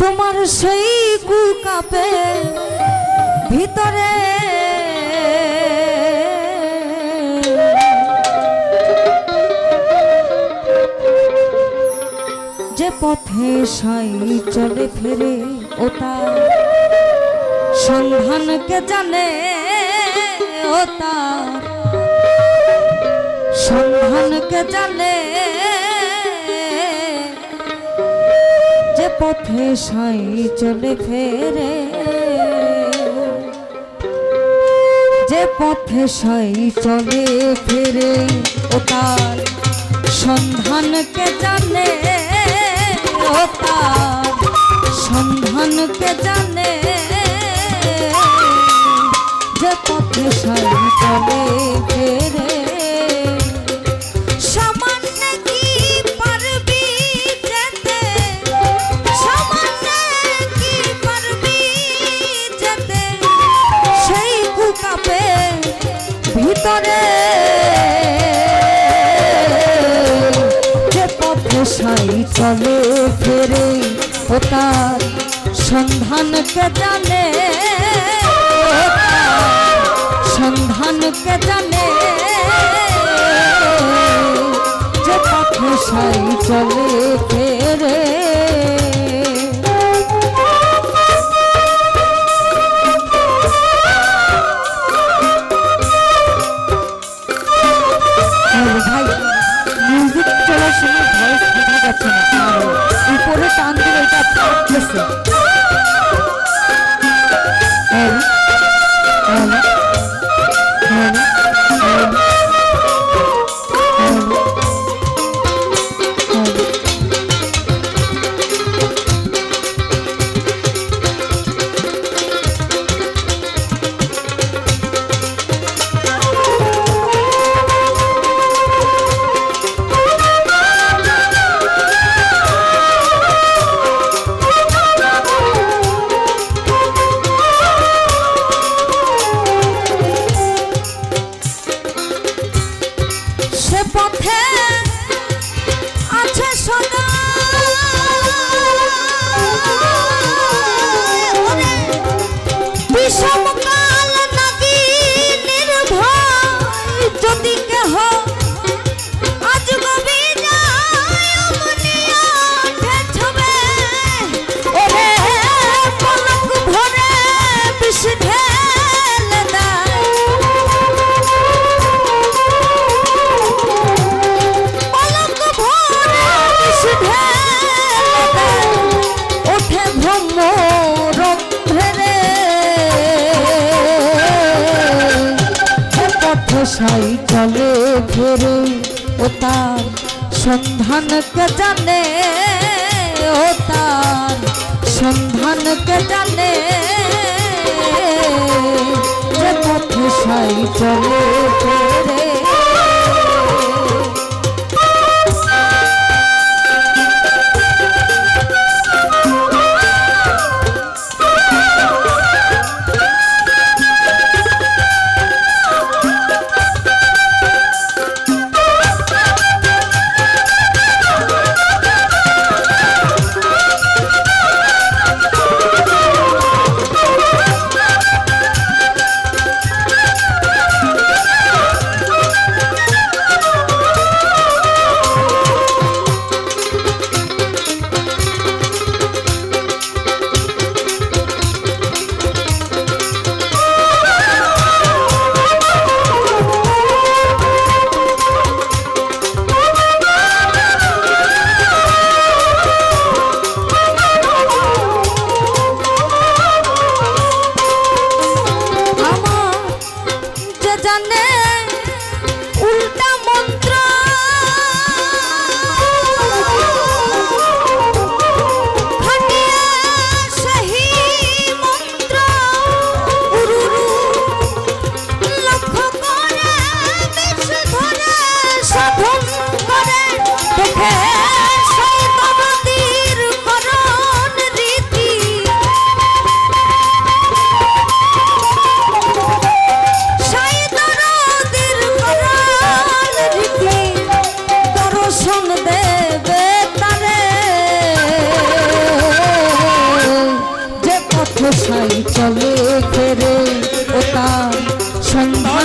তোমার সেই কুকাপে ভিতরে যে পথে সাই চলে ফেরে ওটা সন্ধানকে জানে ও তার সন্ধানকে জানে যে পথে সাই চলে ফেরে যে পথে সাই চলে ফেরে ও তার সন্ধানকে জানে তার সন্ধানকে জানে? যে পথে সাই চলে ফেরে। সামান্য পথে চলে ফেরে? ও তার সন্ধানকে জানে? ও তার সন্ধানকে জানে? যে পথে সাই চলে ফেরে। ভাই। যাচ্ছে না। উপরে টান দিলে এটা সাই চলে ফেরে ও তার সন্ধানকে জানে? ও তার সন্ধানকে জানে? যে পথ সাই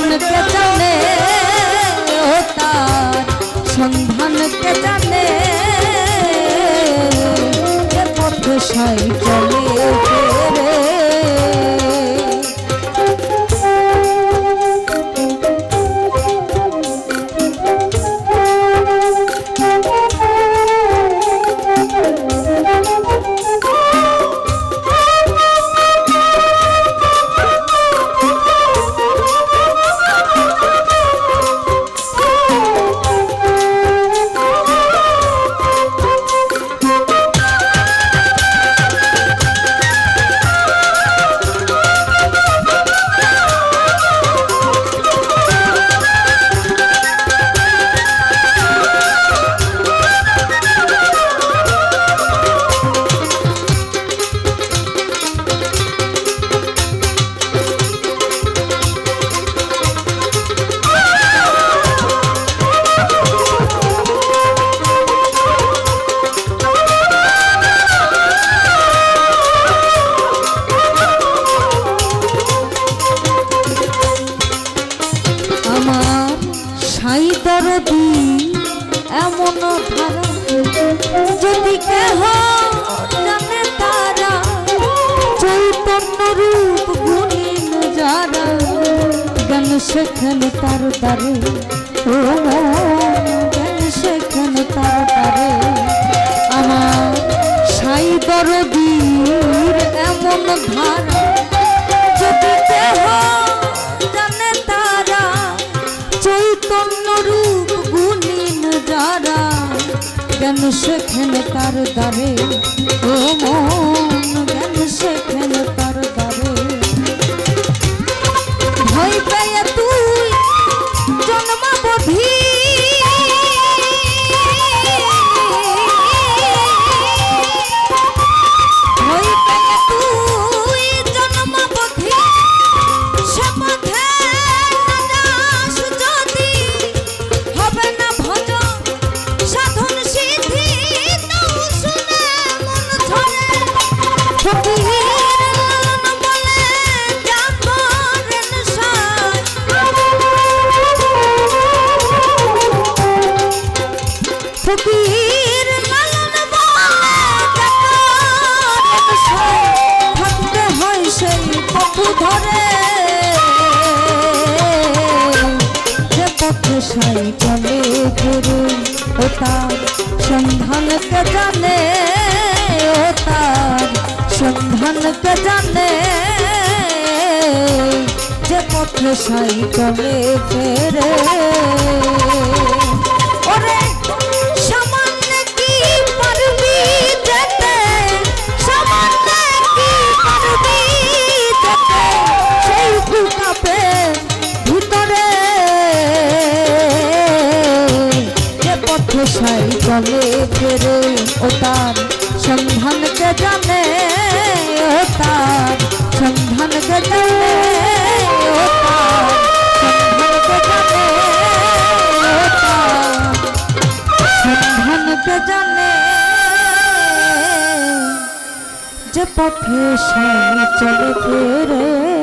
সন্ধান পেছানে তার সন্ধান পেছানে পথ সেখানে তার তারে ও কেন সেখানে তার তারে আমার সাই দরদির এমন ধারা যদি দেহ জানে তারা, চৈতন্য রূপ গুণীন যারা, কেন সেখানে তার তারে ও মন, কেন সেখানে কে জানে যে পথে সাই চলে ফেরে পথে স্বামী চলে ফেরে